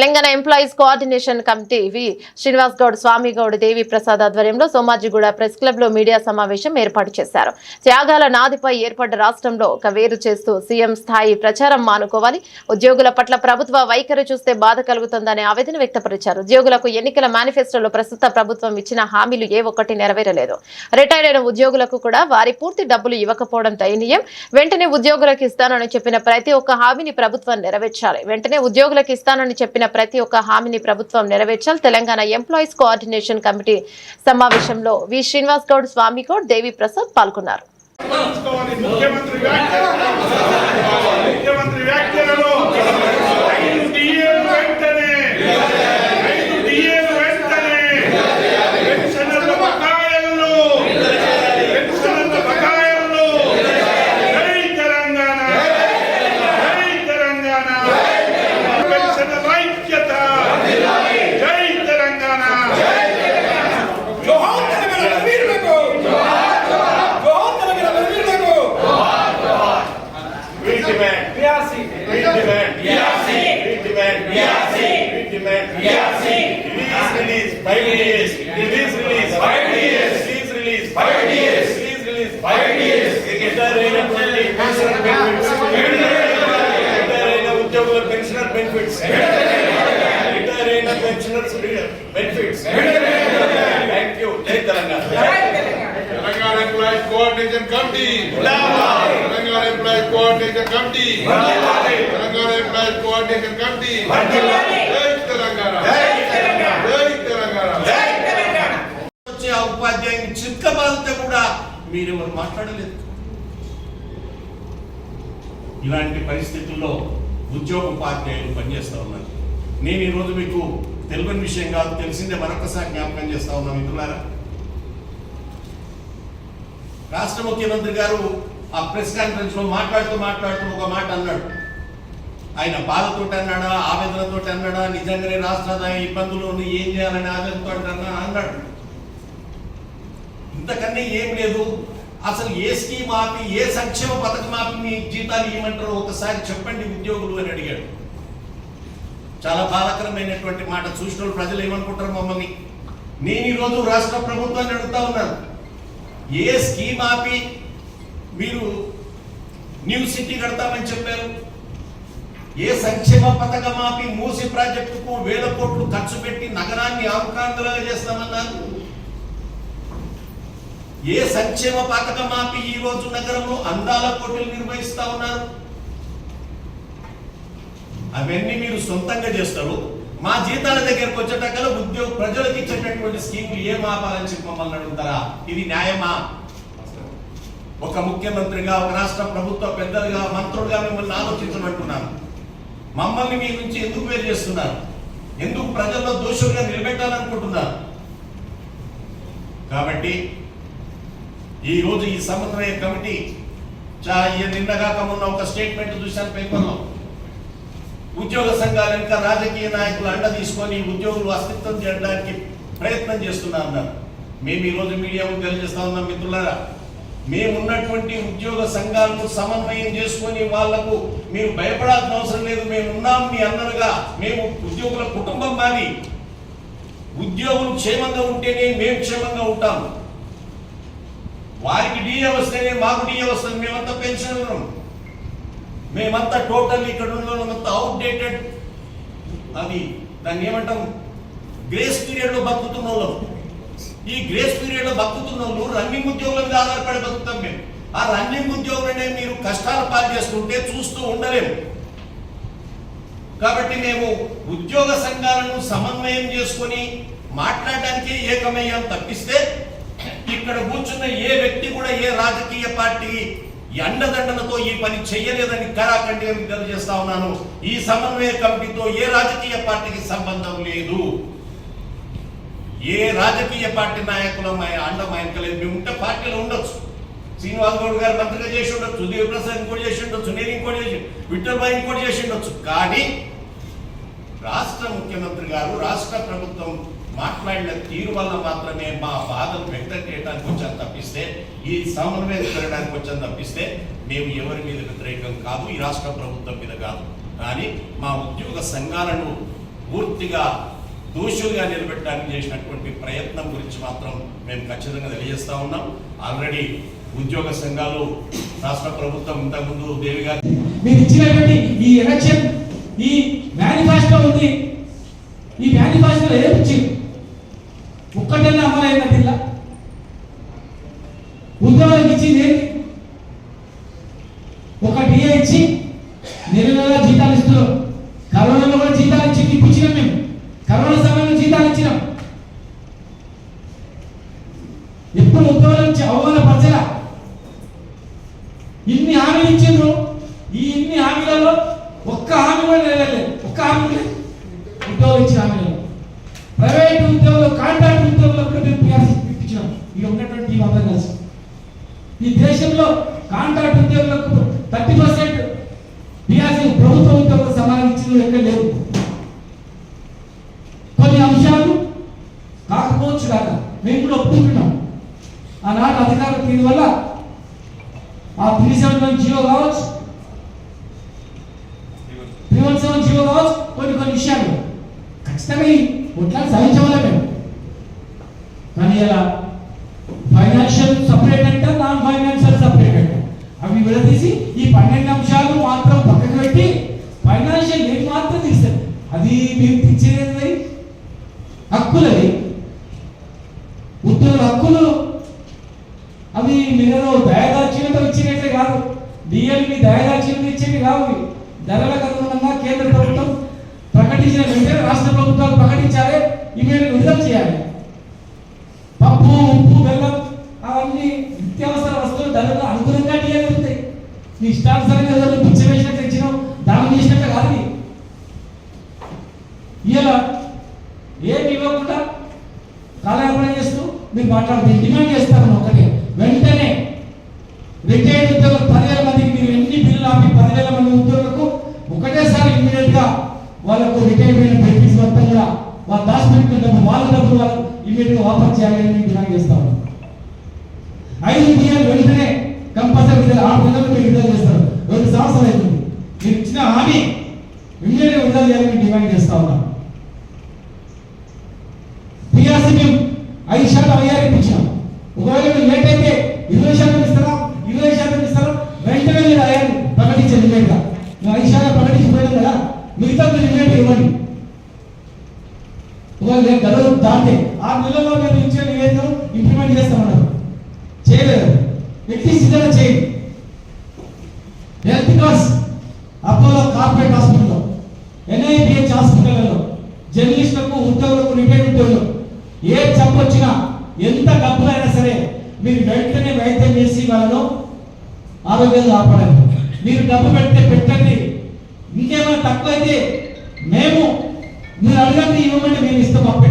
Telangana employees coordination committee V. Srinivas Goud Swamy Goud Devi Prasad ఆధ్వర్యంలో Somajiguda press క్లబ్లో media సమావేశం ఏర్పాటు చేశారు. త్యాగాల నాదిపై ఏర్పడ్డ రాష్ట్రంలో ఒక వేరు చేస్తూ సీఎం స్థాయి ప్రచారం మానుకోవాలి. ఉద్యోగుల పట్ల ప్రభుత్వ వైఖరి చూస్తే బాధ కలుగుతుందనే ఆవేదన వ్యక్తపరిచారు. ఉద్యోగులకు ఎన్నికల మేనిఫెస్టోలో ప్రస్తుత ప్రభుత్వం ఇచ్చిన హామీలు ఏ ఒక్కటి నెరవేరలేదు. రిటైర్ అయిన ఉద్యోగులకు కూడా వారి పూర్తి డబ్బులు ఇవ్వకపోవడం దయనీయం. వెంటనే ఉద్యోగులకు ఇస్తానని చెప్పిన ప్రతి ఒక్క హామీని ప్రభుత్వం నెరవేర్చాలి. వెంటనే ఉద్యోగులకు ఇస్తానని చెప్పిన ప్రతి ఒక్క హామీని ప్రభుత్వం నెరవేర్చాలి. తెలంగాణ ఎంప్లాయీస్ కోఆర్డినేషన్ కమిటీ సమావేశంలో వి. శ్రీనివాస్ గౌడ్ స్వామి గౌడ్ దేవి ప్రసాద్ పాల్గొన్నారు. demand PRC We demand. PRC. We demand. PRC. We demand. PRC. Release, release. Five days. Release, release. Five days. Release, release. Five days. Release, release. Five days. Retire అయినటువంటి pensioner benefits. Retire అయిన ఉద్యోగుల pensioner benefits. Retire అయిన pensioners benefits. Thank you. జై Telangana. Telangana employees coordination committee employees coordination committee. Telangana employees coordination committee. జై తెలంగాణ జై తెలంగాణ. జై తెలంగాణ జై తెలంగాణ. వచ్చే ఉపాధ్యాయుని చిక్కబాలితే కూడా మీరెవరు మాట్లాడలేదు ఇలాంటి పరిస్థితుల్లో ఉద్యోగ ఉపాధ్యాయులు పనిచేస్తా ఉన్నారు నేను ఈరోజు మీకు తెలియని విషయం కాదు తెలిసిందే మరొకసారి జ్ఞాపకం చేస్తా ఉన్నా మిత్రులారా రాష్ట్ర ముఖ్యమంత్రి గారు ఆ ప్రెస్ కాన్ఫరెన్స్లో మాట్లాడుతూ మాట్లాడుతూ ఒక మాట అన్నాడు. ఆయన బాధతో అన్నాడా ఆవేదనతో అన్నాడా నిజంగానే రాష్ట్ర ఇబ్బందులు ఏం చేయాలని ఆవేదనతో అన్నా అన్నాడు. ఇంతకన్నా ఏం లేదు. అసలు ఏ స్కీమ్ ఆపి ఏ సంక్షేమ పథకం ఆపి మీ జీతాలు ఏమంటారో ఒకసారి చెప్పండి ఉద్యోగులు అని అడిగాడు. చాలా బాధాకరమైనటువంటి మాట. చూసిన వాళ్ళు ప్రజలు ఏమనుకుంటారు మమ్మల్ని? నేను ఈరోజు రాష్ట్ర ప్రభుత్వాన్ని అడుగుతా ఉన్నాను. ఏ స్కీమ్ ఆపి మీరు న్యూ సిటీ కడతామని చెప్పారు. ఏ సంక్షేమ పథకం ఆపి మూసి ప్రాజెక్టుకు వేల కోట్లు ఖర్చు పెట్టి నగరాన్ని ఆంకాంతలుగా చేస్తామన్నారు? ఏ సంక్షేమ పథకం ఆపి ఈ రోజు నగరంలో అందాల పోటీలు నిర్వహిస్తా ఉన్నారు? అవన్నీ మీరు సొంతంగా చేస్తారు. మా జీతాల దగ్గరకు వచ్చేటక్కడ ఉద్యోగ ప్రజలకు ఇచ్చేటటువంటి స్కీములు ఏం ఆపాలని చెప్పి మమ్మల్ని అడుగుతారా? ఇది న్యాయమా? ఒక ముఖ్యమంత్రిగా ఒక రాష్ట్ర ప్రభుత్వ పెద్దలుగా మంత్రులుగా మిమ్మల్ని ఆలోచించమంటున్నాను. మమ్మల్ని మీ నుంచి ఎందుకు వేరు చేస్తున్నారు? ఎందుకు ప్రజల్లో దోషులుగా నిలబెట్టాలనుకుంటున్నారు? కాబట్టి ఈరోజు ఈ సమన్వయ కమిటీ చాలా నిన్నగాక మొన్న ఒక స్టేట్మెంట్ చూశాను పేపర్లో. ఉద్యోగ సంఘాలు ఇంకా రాజకీయ నాయకులు అండ తీసుకొని ఉద్యోగులు అస్తిత్వం చేయడానికి ప్రయత్నం చేస్తున్నా అన్నారు. మేము ఈ రోజు మీడియా తెలియజేస్తా ఉన్నాం మిత్రులారా. మేమున్నటువంటి ఉద్యోగ సంఘాలను సమన్వయం చేసుకొని వాళ్ళకు మీరు భయపడాల్సిన అవసరం లేదు. మేము ఉన్నాం మీ అన్నలుగా మేము ఉద్యోగుల కుటుంబం మాది ఉద్యోగులు క్షేమంగా ఉంటేనే మేము క్షేమంగా ఉంటాము. వారికి డిఏ వస్తేనే మాకు డిఏ వస్తుంది మేమంతా పెన్షన్ ఉన్నాం. మేమంతా టోటల్ ఇక్కడ ఉన్నంతా అవుట్డేటెడ్. అది దాన్ని ఏమంటాం? గ్రేస్ పీరియడ్లో బతుకుతున్న వాళ్ళం. ఈ గ్రేస్ పీరియడ్లో బతుకుతున్నాం రన్నింగ్ ఉద్యోగుల మీద ఆధారపడి బతుకుతాం మేము. ఆ రన్నింగ్ ఉద్యోగులనే మీరు కష్టాలు పాలు చేస్తుంటే చూస్తూ ఉండలేము. కాబట్టి మేము ఉద్యోగ సంఘాలను సమన్వయం చేసుకొని మాట్లాడడానికి ఏకమయ్యాం. తప్పిస్తే ఇక్కడ కూర్చున్న ఏ వ్యక్తి కూడా ఏ రాజకీయ పార్టీ ఎండదండలతో ఈ పని చేయలేదని కరాఖండిగా తెలియజేస్తా ఉన్నాను. ఈ సమన్వయ కమిటీతో ఏ రాజకీయ పార్టీకి సంబంధం లేదు. ఏ రాజకీయ పార్టీ నాయకుల అండం ఆయనకలేదు మేము ఉంటే పార్టీలో ఉండొచ్చు. శ్రీనివాస్ గౌడ్ గారు మంత్రిగా చేసి ఉండొచ్చు. దేవప్రసాద్ ఇంకోటి చేసి ఉండొచ్చు. నేను ఇంకోటి చేసి విఠల్ ఇంకోటి చేసి ఉండొచ్చు. కానీ రాష్ట్ర ముఖ్యమంత్రి గారు రాష్ట్ర ప్రభుత్వం మాట్లాడిన తీరు వల్ల మాత్రమే మా బాధను వ్యక్తం చేయడానికి వచ్చాను తప్పిస్తే ఈ సమన్వయం జరగడానికి వచ్చాను తప్పిస్తే మేము ఎవరి మీద వ్యతిరేకం కాదు ఈ రాష్ట్ర ప్రభుత్వం మీద కాదు. కానీ మా ఉద్యోగ సంఘాలను పూర్తిగా దోషులుగా నిలబెట్టడానికి చేసినటువంటి ప్రయత్నం గురించి మాత్రం మేము ఖచ్చితంగా తెలియజేస్తా ఉన్నాం. ఆల్రెడీ ఉద్యోగ సంఘాలు రాష్ట్ర ప్రభుత్వం ఇంతకుముందు దేవి గారి మీరు ఇచ్చినటువంటి ఈ ఎలక్షన్ ఈ మేనిఫెస్టో ఉంది. ఈ మేనిఫెస్టో ఏమి ఇచ్చింది ఒక్కటన్నా అమలైన జిల్లా? ఉద్యోగానికి ఇచ్చింది ఏంటి? ఒక డిఏ ఇచ్చి నెల నెల జీతాలు ఇస్తున్నాం కరోనాలో కూడా జీతాలు ఇచ్చి ఇప్పించినాం మేము కరోనా సమయంలో జీతాలు ఇచ్చినాం ఎప్పుడు ఉద్యోగాల నుంచి అవమానపరచల ఇన్ని హామీలు ఇచ్చిండ్రు. ఈ ఇన్ని హామీలలో ఒక్క హామీ కూడా నెరవేరలేదు. ఒక్క హామీ ఉద్యోగం ఇచ్చిన హామీలలో. ప్రైవేట్ ఉద్యోగులు కాంట్రాక్ట్ ఉద్యోగులు కూడా మేము పిఆర్సీ ఇప్పించినాం. ఇక ఉన్నటువంటి టీం అందరం కలిసి ఈ దేశంలో కాంట్రాక్ట్ ఉద్యోగులకు థర్టీ పర్సెంట్ పిఆర్సీ ప్రభుత్వ ఉద్యోగులకు సమానం ఇచ్చిన ఎక్కడ లేదు కొన్ని అంశాలు కాకపోవచ్చు కాక మేము కూడా ఒప్పుకుంటున్నాం ఆనాటి అధికారులు దీని వల్ల ఆ త్రీ సెవెన్ వన్ జీవో కావచ్చు త్రీ వన్ సెవెన్ జీవో కావచ్చు కొన్ని కొన్ని విషయాలు. ఖచ్చితంగా ఈ ఒట్లాన్ని సాధించవలే మేము. కానీ ఇలా ఫైనాన్షియల్ సపరేట్ అంట నాన్ ఫైనాన్షియల్ సపరేట్ అంట. అవి విడదీసి ఈ పన్నెండు అంశాలు మాత్రం పక్కకు పెట్టి ఫైనాన్షియల్ ఏం మాత్రం తీస్తారు అది మీరు తెచ్చేది హక్కులది. ఉద్యోగుల హక్కులు. అవి మీరు దయదాచీలతో ఇచ్చినట్లే కాదు. డిఎల్ మీ దయదాచీలతో ఇచ్చేవి కావు ధరల ధరలకు అనుగుణంగా కేంద్ర ప్రభుత్వం ప్రకటించిన వెంటనే రాష్ట్ర ప్రభుత్వాలు ప్రకటించాలి ఇమీడియట్ చేయాలి? పప్పు ఉప్పు బెల్లం అవన్నీ నిత్యావసర వస్తువులు ధరలు అనుగుణంగా తీయగలుగుతాయి నీ ఇష్టానుసారంగా ఏదో నువ్వు పిచ్చ వేసినట్టు ఇచ్చినావు దానం చేసినట్టు కాదు ఇలా ఏమి ఇవ్వకుండా కాలయాపన చేస్తూ మీరు మాట్లాడితే డిమాండ్ చేస్తాను ఒకటి వెంటనే రిటైర్డ్ ఉద్యోగులు పదివేల మందికి మీరు ఎన్ని బిల్లులు ఆపి పదివేల మంది ఉద్యోగులకు ఒకటేసారి ఇమ్మీడియట్గా వాళ్ళకు రిటైర్మెంట్ బెనిఫిట్స్ మొత్తం కూడా వాళ్ళ దాచిపెట్టిన డబ్బు వాళ్ళ డబ్బులు వాళ్ళు ఇమ్మీడియట్ వాపస్ చేయాలని మేము డిమాండ్ చేస్తాము. ఐదు డిఎల్ వెంటనే కంపల్సరీ విడుదల ఆరు నెలలు మీరు విడుదల చేస్తారు. రెండు సంవత్సరాలు అవుతుంది. మీరు ఇచ్చిన హామీ ఇమ్మీడియట్ విడుదల చేయాలని మేము డిమాండ్ చేస్తా ఉన్నాం. పిఆర్సీ మేము ఐదు శాతం అయ్యారు ఇప్పించాం. ఒకవేళ మీరు లేట్ అయితే ఇరవై శాతం ఇస్తారా? ఇరవై శాతం ఇస్తారా? వెంటనే మీరు అయ్యారు ప్రకటించండి ఇమీడియట్గా మేము ఐదు శాతం ప్రకటించిపోయాం కదా మిగతా మీరు ఇమీడియట్ ఇవ్వండి. ఒకవేళ నేను గడువు దాటే. ఆరు నెలల్లో మేము ఇచ్చే నివేదిక ఇంప్లిమెంట్ చేస్తామన్నారు. చేయలేదు. వ్యక్తి సిద్ధంగా చేయండి హెల్త్ కార్డ్స్ అపోలో కార్పొరేట్ హాస్పిటల్లో ఎన్ఐబిహెచ్ హాస్పిటల్లో జర్నలిస్టులకు ఉద్యోగులకు రిటైర్డ్ ఉద్యోగులు. ఏ చెప్పొచ్చినా ఎంత ఎంత డబ్బులైనా సరే మీరు వెంటనే వైద్యం చేసి వాళ్ళను ఆరోగ్యం కాపాడండి. మీరు డబ్బు పెడితే పెట్టండి. ఇంకేమైనా తక్కువ అయితే మేము మీరు అడగండి ఇవ్వమంటే మేము ఇస్తాం అప్పుడు